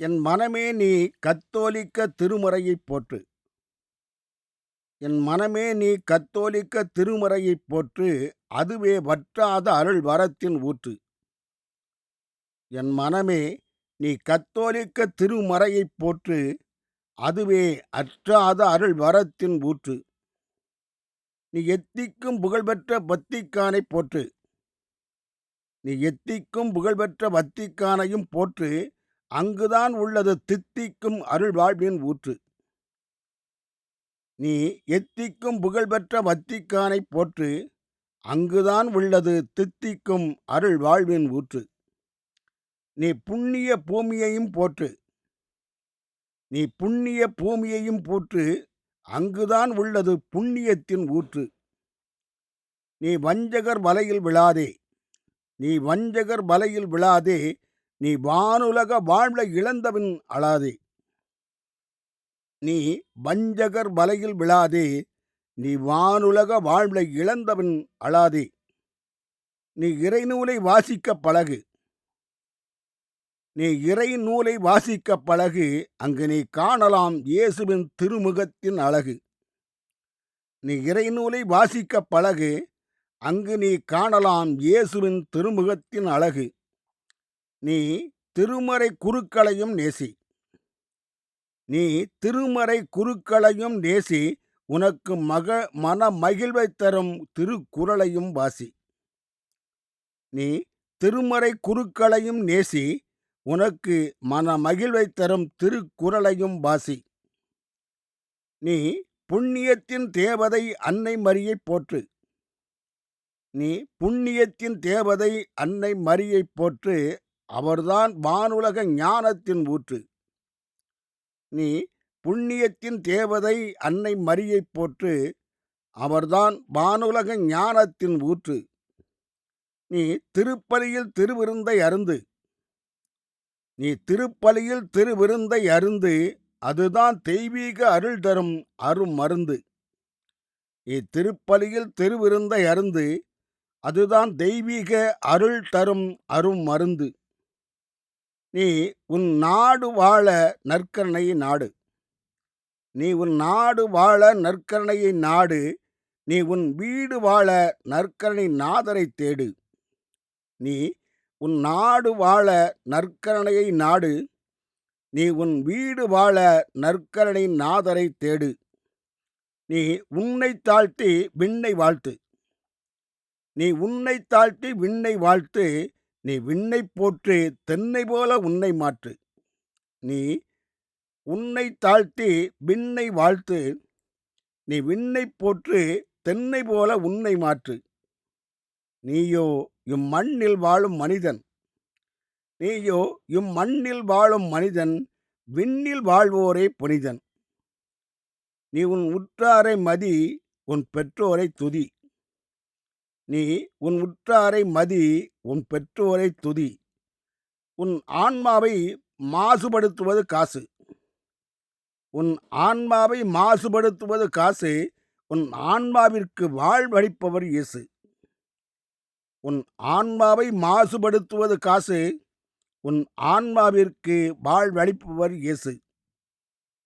என் மனமே நீ கத்தோலிக்க திருமறையைப் போற்று. என் மனமே நீ கத்தோலிக்க திருமறையைப் போற்று அதுவே வற்றாத அருள் வரத்தின் ஊற்று. என் மனமே நீ கத்தோலிக்க திருமறையைப் போற்று அதுவே அற்றாத அருள் வரத்தின் ஊற்று. நீ எத்திக்கும் புகழ்பெற்ற வத்திக்கானைப் போற்று. நீ எத்திக்கும் புகழ்பெற்ற வத்திக்கானையும் போற்று அங்குதான் உள்ளது தித்திக்கும் அருள்வாழ்வின் ஊற்று. நீ எத்திக்கும் புகழ்பெற்ற வத்திக்கானைப் போற்று அங்குதான் உள்ளது தித்திக்கும் அருள் வாழ்வின் ஊற்று. நீ புண்ணிய பூமியையும் போற்று நீ புண்ணிய பூமியையும் போற்று அங்குதான் உள்ளது புண்ணியத்தின் ஊற்று. நீ வஞ்சகர் வலையில் விழாதே நீ வஞ்சகர் வலையில் விழாதே நீ வானுலக வாழ்வை இழந்தவன் அழாதே. நீ வஞ்சகர் வலையில் விழாதே. நீ வானுலக வாழ்வை இழந்தவன் அழாதே. நீ இறைநூலை வாசிக்க பழகு. நீ இறை நூலை வாசிக்க பழகு. அங்கு நீ காணலாம் இயேசுவின் திருமுகத்தின் அழகு. நீ இறைநூலை வாசிக்க பழகு. அங்கு நீ காணலாம் இயேசுவின் திருமுகத்தின் அழகு. நீ திருமறை குருக்களையும் நேசி. நீ திருமறை குருக்களையும் நேசி உனக்கு மக மன மகிழ்வை தரும் திருக்குறளையும் வாசி. நீ திருமறை குருக்களையும் நேசி உனக்கு மன மகிழ்வை தரும் திருக்குறளையும் வாசி. நீ புண்ணியத்தின் தேவதை அன்னை மரியை போற்று. நீ புண்ணியத்தின் தேவதை அன்னை மரியை போற்று அவர்தான் வானுலக ஞானத்தின் ஊற்று. நீ புண்ணியத்தின் தேவதை அன்னை மரியை போற்று அவர்தான் வானுலக ஞானத்தின் ஊற்று. நீ திருப்பலியில் திருவிருந்தை அருந்து நீ திருப்பலியில் திருவிருந்தை அருந்து அதுதான் தெய்வீக அருள் தரும் அரும் மருந்து. நீ திருவிருந்தை அருந்து அதுதான் தெய்வீக அருள் தரும் அரும் மருந்து. நீ உன் நாடு வாழ நற்கரணையை நாடு. நீ உன் நாடு வாழ நற்கரணையை நாடு. நீ உன் வீடு வாழ நற்கரணை நாதரை தேடு. நீ உன் நாடு வாழ நற்கரணையை நாடு. நீ உன் வீடு வாழ நற்கரணை நாதரை தேடு. நீ உன்னை தாழ்த்தி விண்ணை வாழ்த்து. நீ உன்னை தாழ்த்தி விண்ணை வாழ்த்து. நீ விண்ணை போற்று தென்னை போல உன்னை மாற்று. நீ உன்னை தாழ்த்தி விண்ணை வாழ்த்து. நீ விண்ணை போற்று தென்னை போல உன்னை மாற்று. நீயோ இம்மண்ணில் வாழும் மனிதன். நீயோ இம்மண்ணில் வாழும் மனிதன் விண்ணில் வாழ்வோரே புனிதன். நீ உன் உற்றாரை மதி உன் பெற்றோரை துதி. நீ உன் உற்றாரை மதி உன் பெற்றோரை துதி. உன் ஆன்மாவை மாசுபடுத்துவது காசு. உன் ஆன்மாவை மாசுபடுத்துவது காசு உன் ஆன்மாவிற்கு வாழ்வளிப்பவர் இயேசு. உன் ஆன்மாவை மாசுபடுத்துவது காசு உன் ஆன்மாவிற்கு வாழ்வளிப்பவர் இயேசு.